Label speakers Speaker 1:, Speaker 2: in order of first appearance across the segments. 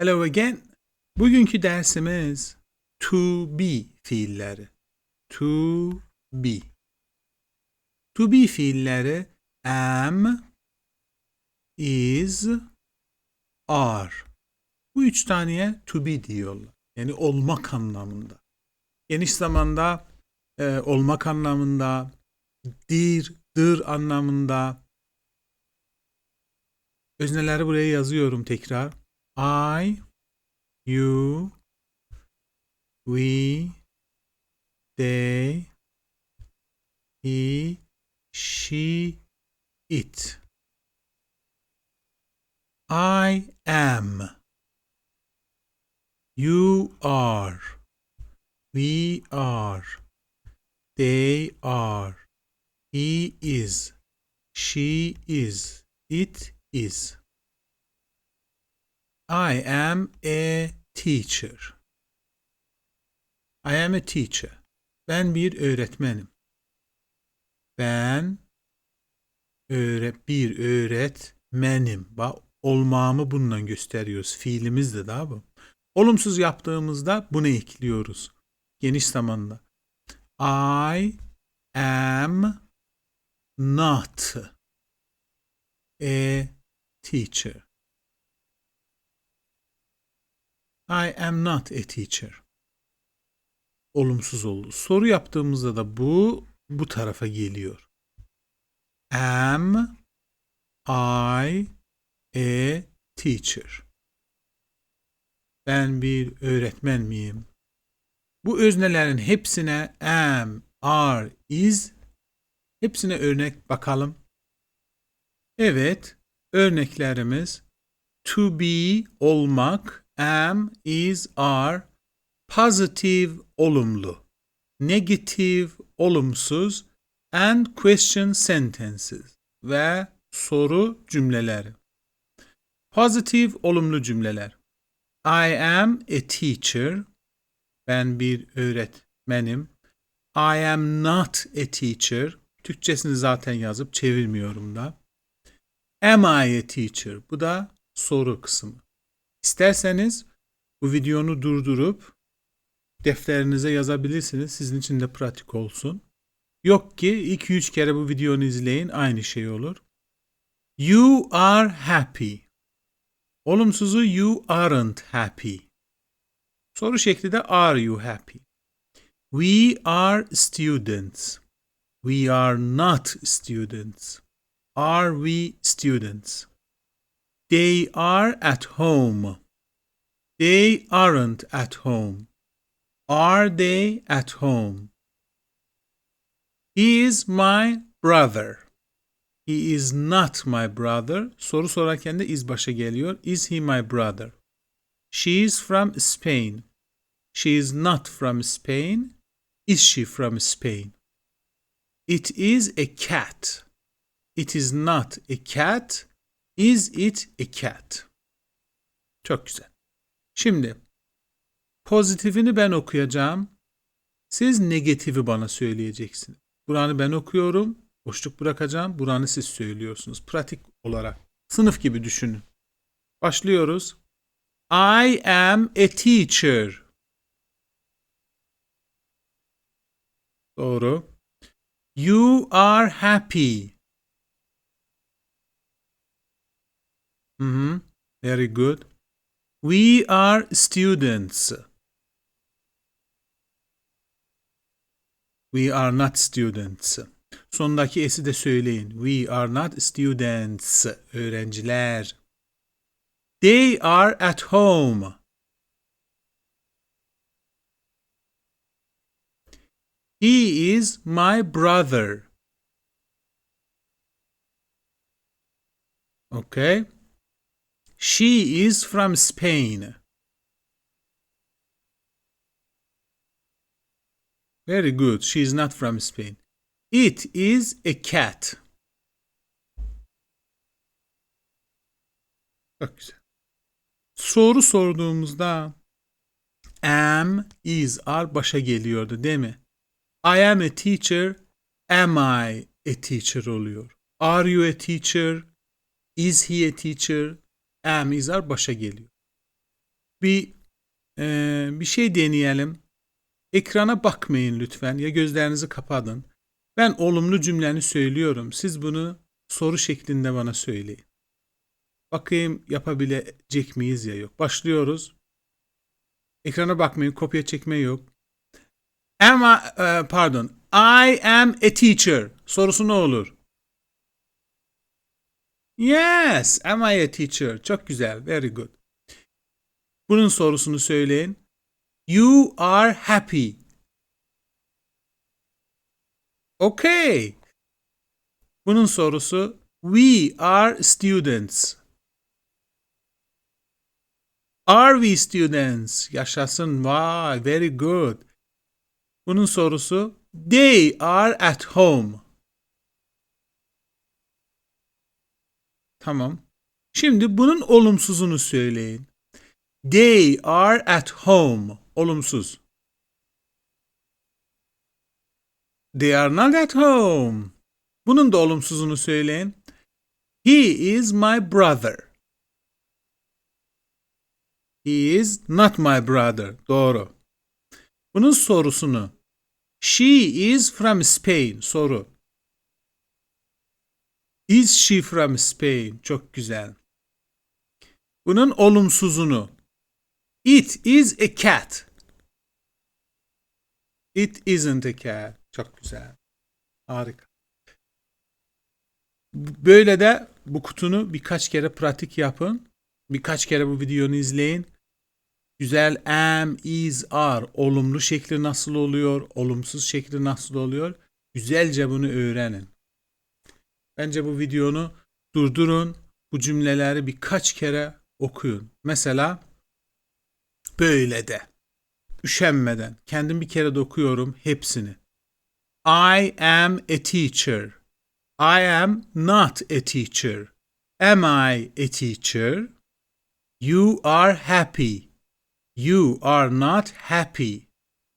Speaker 1: Hello again. Bugünkü dersimiz to be fiilleri. To be. To be fiilleri am, is, are. Bu üç taneye to be diyorlar. Yani olmak anlamında. Geniş zamanda e, olmak anlamında, dir, dır anlamında. Özneleri buraya yazıyorum tekrar. I, you, we, they, he, she, it. I am. You are. We are. They are. He is. She is. It is. I am a teacher. I am a teacher. Ben bir öğretmenim. Ben öğre bir öğretmenim. Bak olmamı bununla gösteriyoruz. Fiilimiz de daha bu. Olumsuz yaptığımızda bunu ekliyoruz. Geniş zamanda. I am not a teacher. I am not a teacher. Olumsuz oldu. Soru yaptığımızda da bu bu tarafa geliyor. Am I a teacher? Ben bir öğretmen miyim? Bu öznelerin hepsine am, are, is hepsine örnek bakalım. Evet, örneklerimiz to be olmak, am, is, are, positive olumlu, negative olumsuz and question sentences ve soru cümleleri. Positive olumlu cümleler. I am a teacher. Ben bir öğretmenim. I am not a teacher. Türkçesini zaten yazıp çevirmiyorum da. Am I a teacher? Bu da soru kısmı. İsterseniz bu videonu durdurup defterinize yazabilirsiniz. Sizin için de pratik olsun. Yok ki 2-3 kere bu videonu izleyin aynı şey olur. You are happy. Olumsuzu you aren't happy. Soru şekli de are you happy? We are students. We are not students. Are we students? They are at home. They aren't at home. Are they at home? He is my brother. He is not my brother. Soru sorarken de is başa geliyor. Is he my brother? She is from Spain. She is not from Spain. Is she from Spain? It is a cat. It is not a cat. Is it a cat? Çok güzel. Şimdi pozitifini ben okuyacağım. Siz negatifi bana söyleyeceksiniz. Buranı ben okuyorum. Boşluk bırakacağım. Buranı siz söylüyorsunuz. Pratik olarak. Sınıf gibi düşünün. Başlıyoruz. I am a teacher. Doğru. You are happy. Hı hı. Very good. We are students. We are not students. Sondaki esi de söyleyin. We are not students. Öğrenciler. They are at home. He is my brother. Okay. She is from Spain. Very good. She is not from Spain. It is a cat. Çok güzel. Soru sorduğumuzda am, is, are başa geliyordu değil mi? I am a teacher. Am I a teacher oluyor. Are you a teacher? Is he a teacher? Are başa geliyor. bir e, bir şey deneyelim. Ekrana bakmayın lütfen ya gözlerinizi kapatın. Ben olumlu cümleni söylüyorum. Siz bunu soru şeklinde bana söyleyin. Bakayım yapabilecek miyiz ya yok. Başlıyoruz. Ekrana bakmayın, kopya çekme yok. Am I, e, pardon. I am a teacher. Sorusu ne olur? Yes, am I a teacher? Çok güzel, very good. Bunun sorusunu söyleyin. You are happy. Okay. Bunun sorusu We are students. Are we students? Yaşasın. Vay, very good. Bunun sorusu They are at home. Tamam. Şimdi bunun olumsuzunu söyleyin. They are at home. Olumsuz. They are not at home. Bunun da olumsuzunu söyleyin. He is my brother. He is not my brother. Doğru. Bunun sorusunu. She is from Spain. Soru. Is she from Spain? Çok güzel. Bunun olumsuzunu. It is a cat. It isn't a cat. Çok güzel. Harika. Böyle de bu kutunu birkaç kere pratik yapın. Birkaç kere bu videonu izleyin. Güzel am, is, are olumlu şekli nasıl oluyor, olumsuz şekli nasıl oluyor? Güzelce bunu öğrenin. Bence bu videonu durdurun. Bu cümleleri birkaç kere okuyun. Mesela böyle de. Üşenmeden. Kendim bir kere de okuyorum hepsini. I am a teacher. I am not a teacher. Am I a teacher? You are happy. You are not happy.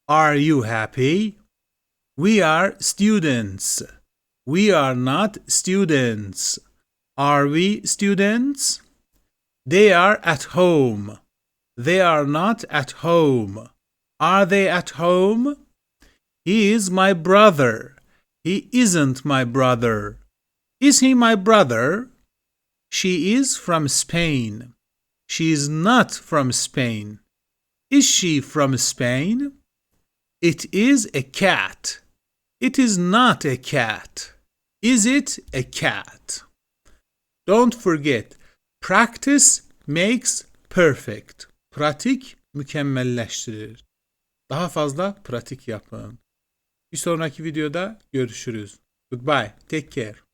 Speaker 1: Are you happy? We are students. We are not students. Are we students? They are at home. They are not at home. Are they at home? He is my brother. He isn't my brother. Is he my brother? She is from Spain. She is not from Spain. Is she from Spain? It is a cat. It is not a cat. Is it a cat? Don't forget, practice makes perfect. Pratik mükemmelleştirir. Daha fazla pratik yapın. Bir sonraki videoda görüşürüz. Goodbye. Take care.